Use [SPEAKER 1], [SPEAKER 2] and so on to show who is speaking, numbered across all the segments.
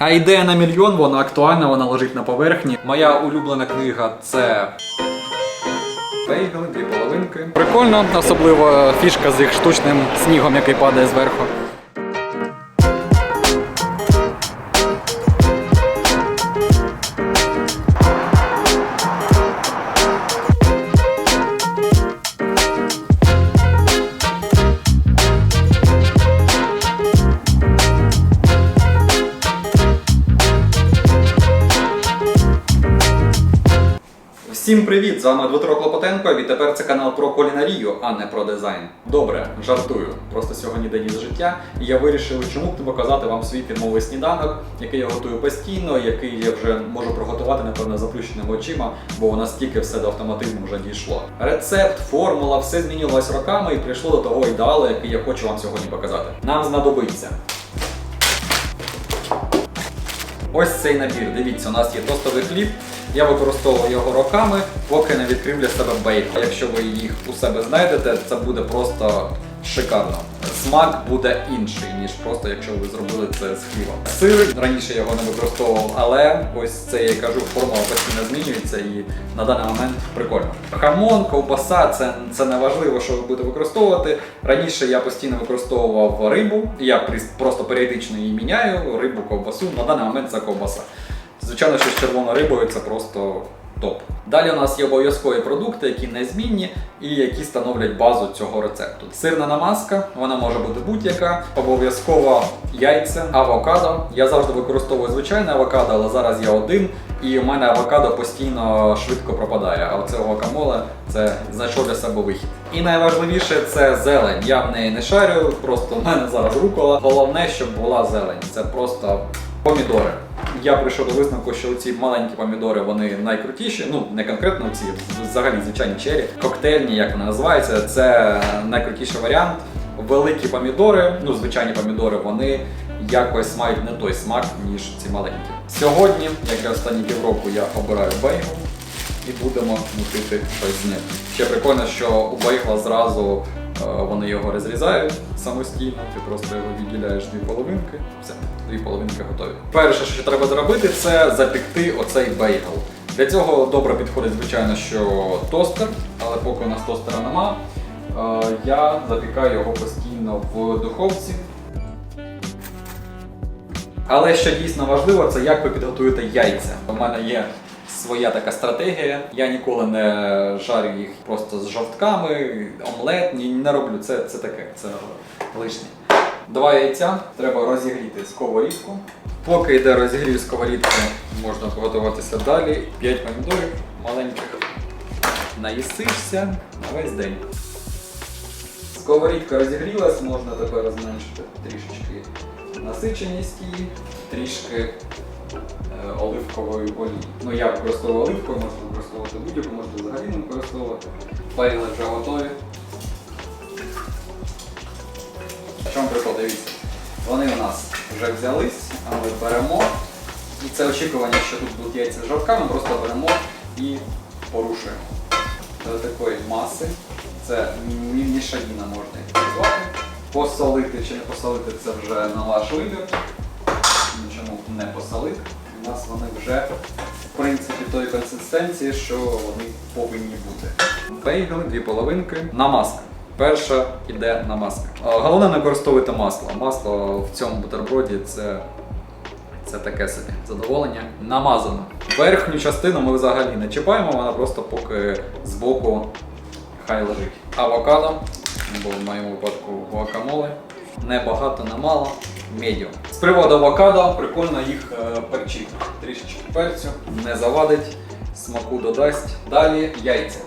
[SPEAKER 1] А ідея на мільйон, вона актуальна, вона лежить на поверхні. Моя улюблена книга це. Бейгли, дві половинки. Прикольно, особливо фішка з їх штучним снігом, який падає зверху. Всім привіт! З вами Дмитро Клопотенко. І тепер це канал про кулінарію, а не про дизайн. Добре, жартую. Просто сьогодні день із життя. І я вирішив, чому б не показати вам свій фірмовий сніданок, який я готую постійно, який я вже можу приготувати, напевно, заплющеними очима, бо у нас тільки все до автоматизму вже дійшло. Рецепт, формула, все змінювалось роками і прийшло до того ідеалу, який я хочу вам сьогодні показати. Нам знадобиться. Ось цей набір. Дивіться, у нас є тостовий хліб. Я використовую його роками, поки не відкрив для себе бейкон. Якщо ви їх у себе знайдете, це буде просто шикарно. Смак буде інший, ніж просто якщо ви зробили це з хлібом. Сир раніше його не використовував, але ось це я кажу, формула постійно змінюється і на даний момент прикольно. Хамон, ковбаса це, це не важливо, що ви будете використовувати. Раніше я постійно використовував рибу, я просто періодично її міняю, рибу, ковбасу. На даний момент це ковбаса. Звичайно, що з червоною рибою це просто топ. Далі у нас є обов'язкові продукти, які незмінні і які становлять базу цього рецепту. Сирна намазка, вона може бути будь-яка, обов'язково яйця, авокадо. Я завжди використовую звичайне авокадо, але зараз я один, і у мене авокадо постійно швидко пропадає. А оце гуакамоле це знайшов для себе вихід. І найважливіше це зелень. Я в неї не шарю, просто в мене зараз рукола. Головне, щоб була зелень. Це просто помідори. Я прийшов до висновку, що ці маленькі помідори вони найкрутіші. Ну не конкретно ці, взагалі звичайні чері, коктейльні, як вони називаються. Це найкрутіший варіант. Великі помідори, ну звичайні помідори, вони якось мають не той смак, ніж ці маленькі. Сьогодні, як і останні півроку, я обираю бейгл і будемо мутити щось з ним. Ще прикольно, що у бейгла зразу е, вони його розрізають самостійно, ти просто його відділяєш дві половинки. Все, дві половинки готові. Перше, що треба зробити, це запікти оцей бейгл. Для цього добре підходить, звичайно, що тостер, але поки у нас тостера нема, е, я запікаю його постійно в духовці. Але що дійсно важливо, це як ви підготуєте яйця. У мене є своя така стратегія. Я ніколи не жарю їх просто з жовтками, омлет, ні, не роблю. Це, це таке, це лишнє. Два яйця треба розігріти сковорідку. Поки йде розігрів сковорідки, можна приготуватися далі. П'ять помідорів маленьких. Наїсишся на весь день. Сковорідка розігрілась, можна тепер зменшити трішечки насиченість її, трішки е, оливкової олії. Ну я використовую оливкову, можна використовувати будь-яку, можна взагалі не використовувати. Паріли вже готові. Чому прикол, дивіться. Вони у нас вже взялись, а ми беремо. І це очікування, що тут будуть яйця з жовтками, просто беремо і порушуємо до такої маси. Це мі- мішаніна можна їх назвати. Посолити чи не посолити це вже на ваш вибір. Чому не посолити? У нас вони вже в принципі тої консистенції, що вони повинні бути. Бейгли, дві половинки, намазка. Перша іде намазка. А, Головне не використовуйте масло. Масло в цьому бутерброді це це таке собі задоволення. Намазано. Верхню частину ми взагалі не чіпаємо, вона просто поки збоку хай лежить. Авокадо, бо в моєму випадку гуакамоле. Не багато, не мало. Медіум. З приводу авокадо прикольно їх е, перчити. Трішечки перцю, не завадить, смаку додасть. Далі яйця.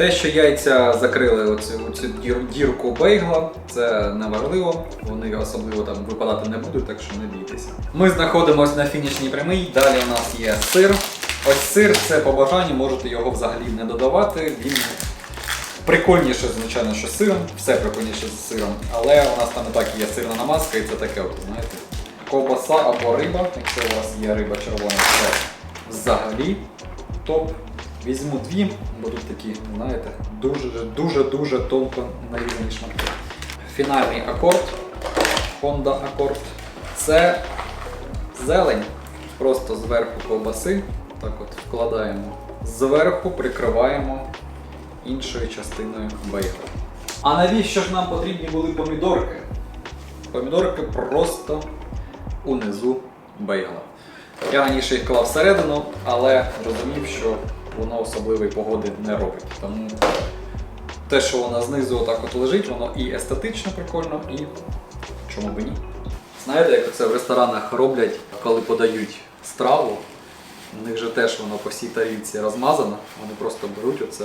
[SPEAKER 1] Те, що яйця закрили оцю, оцю дірку бейгла, це не важливо. Вони особливо там випадати не будуть, так що не бійтеся. Ми знаходимося на фінішній прямій. Далі у нас є сир. Ось сир це по бажанню, можете його взагалі не додавати. Він прикольніше, звичайно, що з сиром, все прикольніше з сиром. Але у нас там і так є сирна намазка, і це таке, от, знаєте. Ковбаса або риба, якщо у вас є риба червона, це взагалі топ. Візьму дві, бо тут такі, знаєте, дуже дуже дуже тонко нарізані шматки. Фінальний акорд. Honda акорд. Це зелень. Просто зверху ковбаси. Так от вкладаємо. Зверху прикриваємо іншою частиною бейгла. А навіщо ж нам потрібні були помідорки? Помідорки просто унизу бейгла. Я раніше їх клав всередину, але розумів, що воно особливої погоди не робить. Тому те, що воно знизу отак от лежить, воно і естетично прикольно, і чому б ні. Знаєте, як це в ресторанах роблять, коли подають страву, у них же теж воно по всій тарілці розмазано, вони просто беруть оце,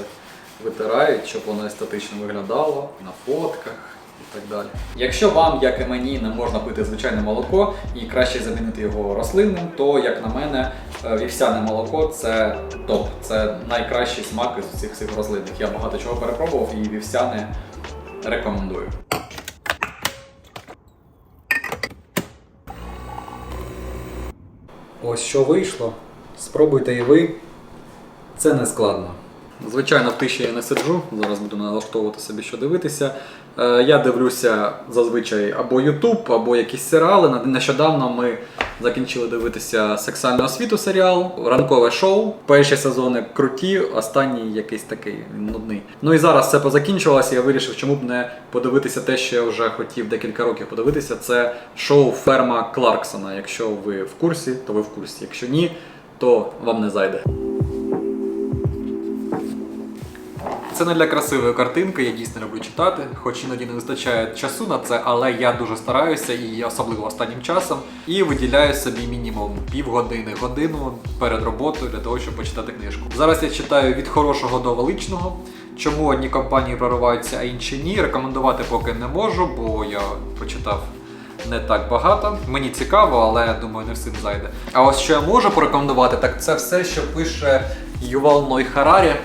[SPEAKER 1] витирають, щоб воно естетично виглядало на фотках і так далі. Якщо вам, як і мені, не можна пити звичайне молоко і краще замінити його рослинним, то, як на мене, е, вівсяне молоко це топ. Це найкращий смак із усіх цих рослинних. Я багато чого перепробував і вівсяне рекомендую. Ось що вийшло. Спробуйте і ви. Це не складно. Звичайно, в тиші я не сиджу, зараз буду налаштовувати собі, що дивитися. Е, я дивлюся зазвичай або YouTube, або якісь серіали. Нещодавно ми закінчили дивитися сексуальну освіту серіал, ранкове шоу. Перші сезони круті, останній якийсь такий нудний. Ну і зараз це позакінчувалося. Я вирішив, чому б не подивитися те, що я вже хотів декілька років подивитися. Це шоу Ферма Кларксона. Якщо ви в курсі, то ви в курсі. Якщо ні, то вам не зайде. Це не для красивої картинки, я дійсно люблю читати, хоч іноді не вистачає часу на це, але я дуже стараюся і особливо останнім часом, і виділяю собі мінімум півгодини, годину перед роботою для того, щоб почитати книжку. Зараз я читаю від хорошого до величного. Чому одні компанії прориваються, а інші ні. Рекомендувати поки не можу, бо я почитав не так багато. Мені цікаво, але думаю, не всім зайде. А ось що я можу порекомендувати, так це все, що пише Ювал Ной Харарі.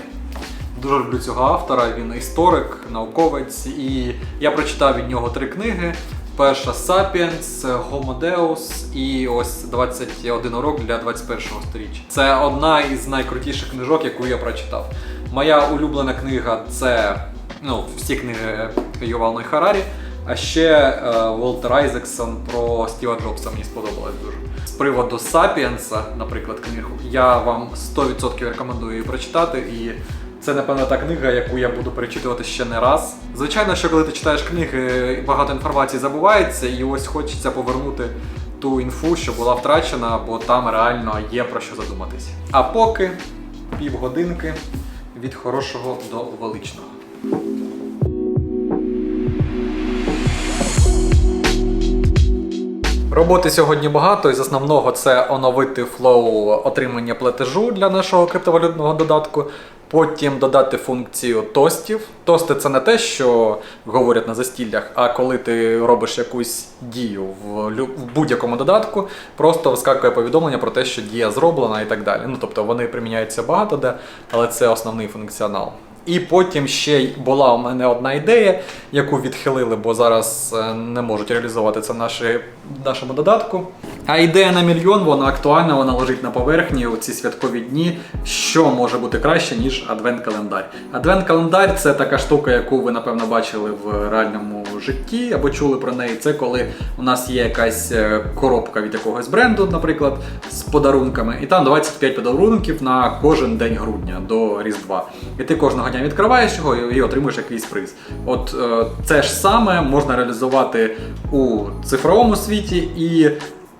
[SPEAKER 1] Дуже люблю цього автора. Він історик, науковець, і я прочитав від нього три книги. Перша Homo Deus і ось 21 урок для 21-го сторіччя. Це одна із найкрутіших книжок, яку я прочитав. Моя улюблена книга це ну, всі книги Ювал Ной Харарі. А ще е, Волтер Айзексон про Стіва Джобса мені сподобалось дуже. З приводу Сапіенса, наприклад, книгу, я вам 100% рекомендую її прочитати. І це, напевно, та книга, яку я буду перечитувати ще не раз. Звичайно, що коли ти читаєш книги, багато інформації забувається, і ось хочеться повернути ту інфу, що була втрачена, бо там реально є про що задуматись. А поки півгодинки від хорошого до величного. Роботи сьогодні багато, і з основного це оновити флоу отримання платежу для нашого криптовалютного додатку. Потім додати функцію тостів. Тости це не те, що говорять на застіллях, а коли ти робиш якусь дію в, будь-якому додатку, просто вискакує повідомлення про те, що дія зроблена і так далі. Ну тобто вони приміняються багато де, але це основний функціонал. І потім ще й була у мене одна ідея, яку відхилили, бо зараз е, не можуть реалізувати це в нашому додатку. А ідея на мільйон, вона актуальна, вона лежить на поверхні у ці святкові дні. Що може бути краще, ніж адвент-календар? Адвент-календар це така штука, яку ви, напевно, бачили в реальному житті або чули про неї. Це коли у нас є якась е, коробка від якогось бренду, наприклад, з подарунками, і там 25 подарунків на кожен день грудня до Різдва. І ти кожного дня відкриваєш його і отримуєш якийсь приз. От е, це ж саме можна реалізувати у цифровому світі і.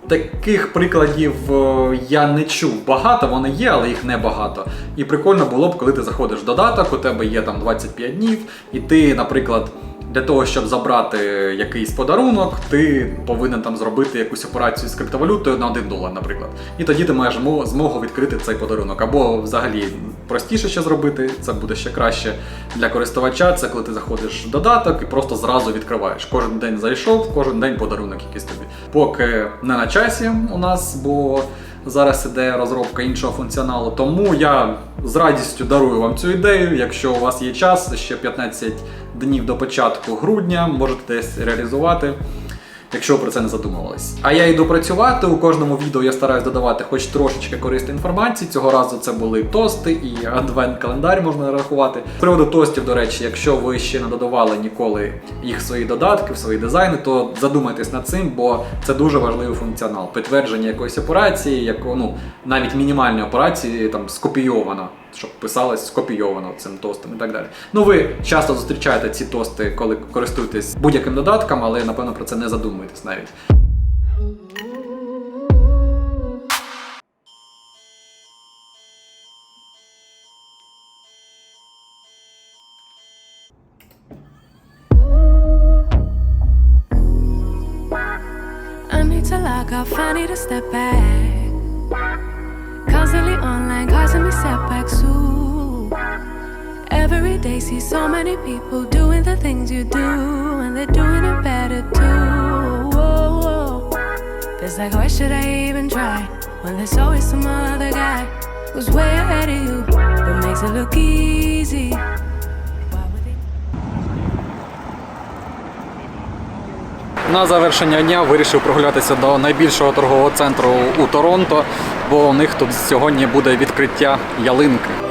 [SPEAKER 1] Таких прикладів е, я не чув багато, вони є, але їх не багато. І прикольно було б, коли ти заходиш в додаток, у тебе є там 25 днів, і ти, наприклад, для того, щоб забрати якийсь подарунок, ти повинен там зробити якусь операцію з криптовалютою на 1 долар, наприклад. І тоді ти маєш змогу відкрити цей подарунок. Або взагалі простіше ще зробити, це буде ще краще для користувача. Це коли ти заходиш в додаток і просто зразу відкриваєш. Кожен день зайшов, кожен день подарунок якийсь тобі. Поки не на часі у нас, бо зараз іде розробка іншого функціоналу. Тому я з радістю дарую вам цю ідею. Якщо у вас є час, ще 15 днів до початку грудня, можете десь реалізувати. Якщо ви про це не задумувались. А я йду працювати. У кожному відео я стараюсь додавати хоч трошечки корисної інформації. Цього разу це були тости і адвент-календар можна рахувати. З приводу тостів, до речі, якщо ви ще не додавали ніколи їх в свої додатки, в свої дизайни, то задумайтесь над цим, бо це дуже важливий функціонал. Підтвердження якоїсь операції, яко, ну, навіть мінімальної операції там скопійовано, щоб писалось скопійовано цим тостом і так далі. Ну, ви часто зустрічаєте ці тости, коли користуєтесь будь-яким додатком, але напевно про це не задумуєтесь навіть.
[SPEAKER 2] I need to step back. Constantly online, causing me setbacks. Ooh. Every day, see so many people doing the things you do, and they're doing it better too. Whoa, whoa. Feels like, why should I even try when there's always some other guy who's way ahead of you, but makes it look easy.
[SPEAKER 1] На завершення дня вирішив прогулятися до найбільшого торгового центру у Торонто, бо у них тут сьогодні буде відкриття ялинки.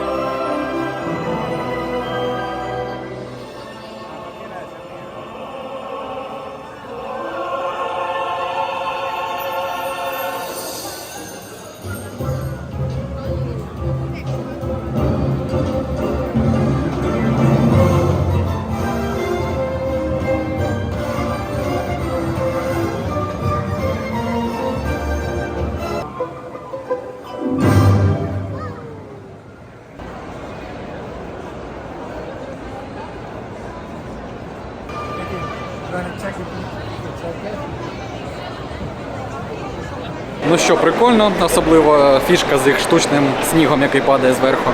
[SPEAKER 1] Ну що, прикольно, особливо фішка з їх штучним снігом, який падає зверху.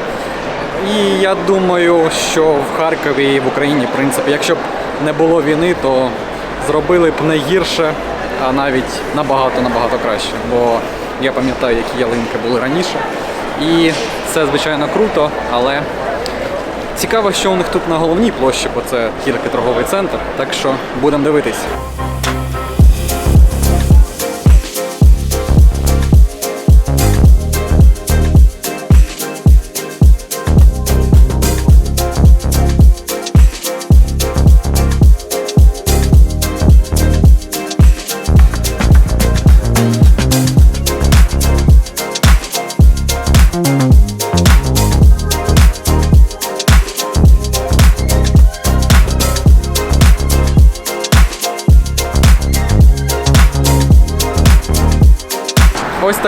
[SPEAKER 1] І я думаю, що в Харкові і в Україні, в принципі, якщо б не було війни, то зробили б не гірше, а навіть набагато набагато краще. Бо я пам'ятаю, які ялинки були раніше. І це, звичайно, круто, але цікаво, що у них тут на головній площі, бо це тільки торговий центр. Так що будемо дивитись.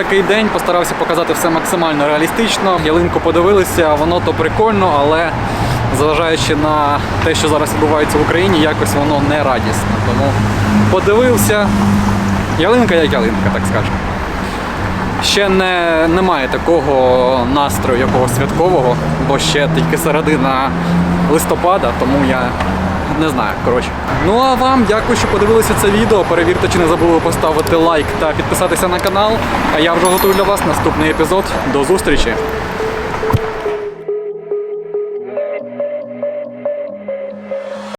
[SPEAKER 1] Такий день, постарався показати все максимально реалістично. Ялинку подивилися, воно то прикольно, але зважаючи на те, що зараз відбувається в Україні, якось воно не радісне. Тому подивився. Ялинка як ялинка, так скажемо. Ще не, немає такого настрою якогось святкового, бо ще тільки середина листопада, тому я не знаю. Коротше. Ну а вам дякую, що подивилися це відео. Перевірте, чи не забули поставити лайк та підписатися на канал. А я вже готую для вас наступний епізод. До зустрічі!